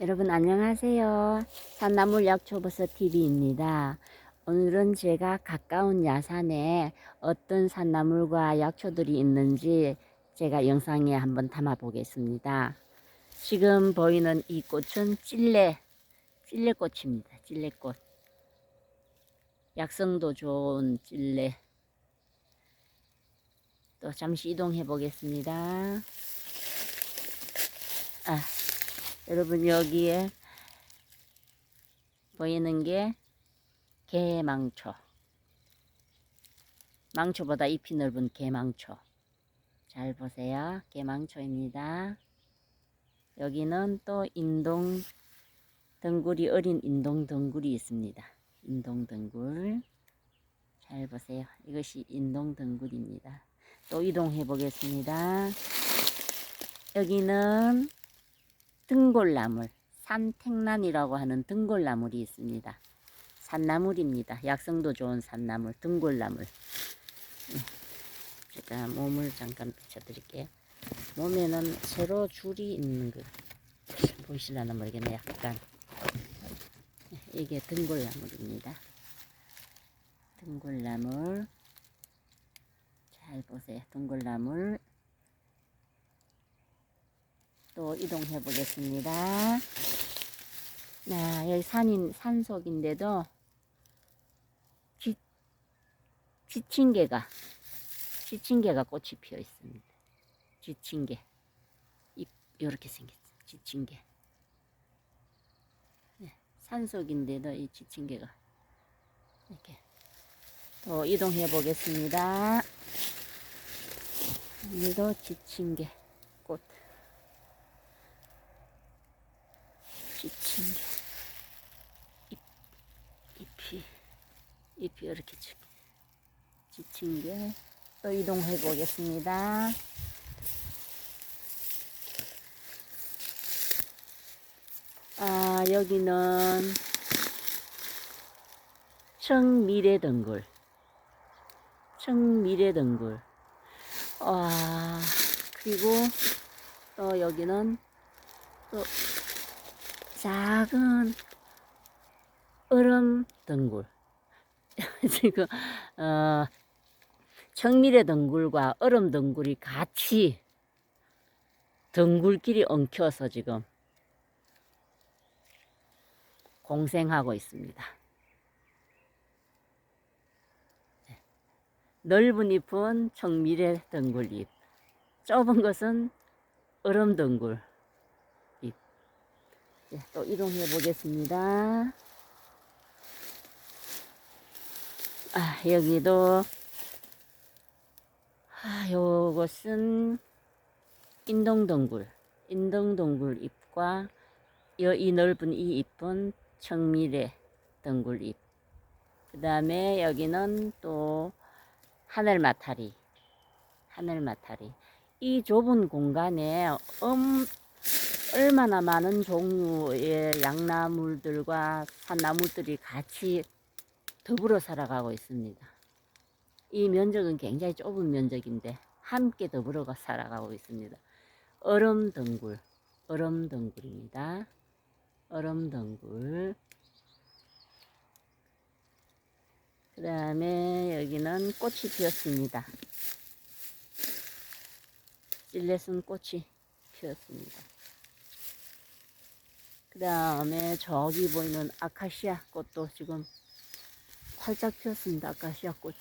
여러분 안녕하세요. 산나물 약초버섯 TV입니다. 오늘은 제가 가까운 야산에 어떤 산나물과 약초들이 있는지 제가 영상에 한번 담아 보겠습니다. 지금 보이는 이 꽃은 찔레, 찔레꽃입니다. 찔레꽃. 약성도 좋은 찔레. 또 잠시 이동해 보겠습니다. 아, 여러분 여기에 보이는 게 개망초. 망초보다 잎이 넓은 개망초. 잘 보세요. 개망초입니다. 여기는 또 인동 덩굴이 어린 인동 덩굴이 있습니다. 인동 덩굴. 잘 보세요. 이것이 인동 덩굴입니다. 또 이동해 보겠습니다. 여기는 등골나물, 산택란이라고 하는 등골나물이 있습니다. 산나물입니다. 약성도 좋은 산나물, 등골나물. 네. 제가 몸을 잠깐 비춰드릴게요. 몸에는 세로 줄이 있는 거 보이실라나 모르겠네. 약간 네, 이게 등골나물입니다. 등골나물 잘 보세요. 등골나물 또 이동해 보겠습니다. 나 여기 산인 산속인데도 지, 지친개가 지친개가 꽃이 피어 있습니다. 지친개 잎 이렇게 생겼어. 지친개. 네, 산속인데도 이 지친개가 이렇게 또 이동해 보겠습니다. 여기도 지친개 꽃. 지친 게 잎, 잎이 잎이 이렇게 지- 지친 게또 이동해 보겠습니다. 아 여기는 청미래 덩굴. 청미래 덩굴. 와 그리고 또 여기는 또 작은 얼음 덩굴. 지금 어, 청미래 덩굴과 얼음 덩굴이 같이 덩굴끼리 엉켜서 지금 공생하고 있습니다. 네. 넓은 잎은 청미래 덩굴잎, 좁은 것은 얼음 덩굴. 네, 또 이동해 보겠습니다. 아, 여기도, 아, 요것은 인동동굴, 인동동굴 잎과 여, 이 넓은 이 잎은 청미래 덩굴 잎. 그 다음에 여기는 또 하늘마타리, 하늘마타리. 이 좁은 공간에 엄, 얼마나 많은 종류의 양나물들과 산나물들이 같이 더불어 살아가고 있습니다. 이 면적은 굉장히 좁은 면적인데 함께 더불어 살아가고 있습니다. 얼음덩굴, 얼음덩굴입니다. 얼음덩굴. 그 다음에 여기는 꽃이 피었습니다. 찔레순 꽃이 피었습니다. 그 다음에 저기 보이는 아카시아 꽃도 지금 활짝 피었습니다. 아카시아 꽃이.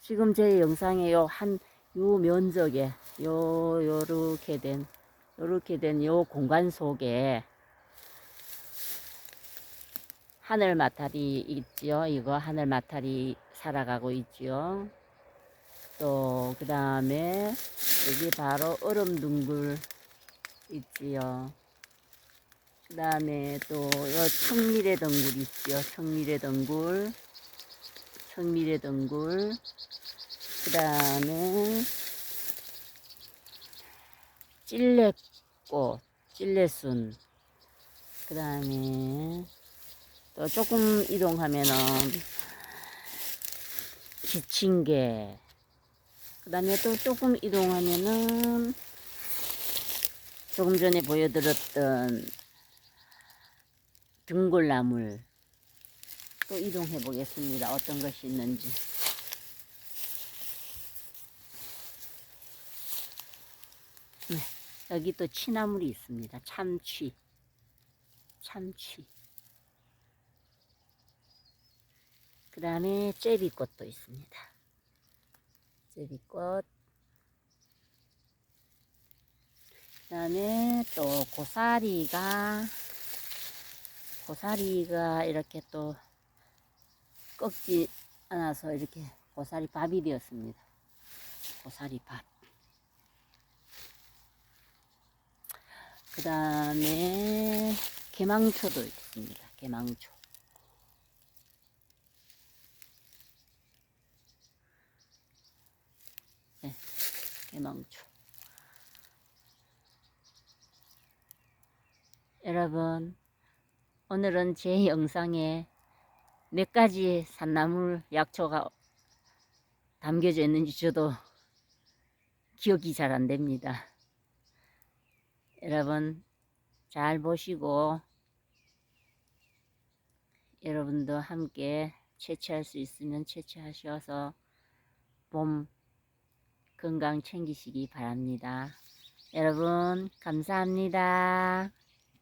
지금 제 영상에 요 한, 요 면적에, 요, 요렇게 된, 요렇게 된 요 공간 속에 하늘 마타리 있지요. 이거 하늘 마타리 살아가고 있지요. 또, 그 다음에 여기 바로 얼음 둥글 있지요. 그 다음에 또, 요 청미래 덩굴 있지요. 청미래 덩굴. 청미래 덩굴. 그 다음에, 찔레꽃, 찔레순. 그 다음에, 또 조금 이동하면은, 지친개. 그 다음에 또 조금 이동하면은, 조금 전에 보여드렸던 등골나물 또 이동해 보겠습니다. 어떤 것이 있는지. 네, 여기 또 취나물이 있습니다. 참취. 참취. 그 다음에 째비꽃도 있습니다. 째비꽃. 그 다음에 또 고사리가, 고사리가 이렇게 또 꺾지 않아서 이렇게 고사리 밥이 되었습니다. 고사리 밥. 그 다음에 개망초도 있습니다. 개망초. 네, 개망초. 여러분, 오늘은 제 영상에 몇 가지 산나물 약초가 담겨져 있는지 저도 기억이 잘 안 됩니다. 여러분, 잘 보시고, 여러분도 함께 채취할 수 있으면 채취하셔서 봄 건강 챙기시기 바랍니다. 여러분, 감사합니다.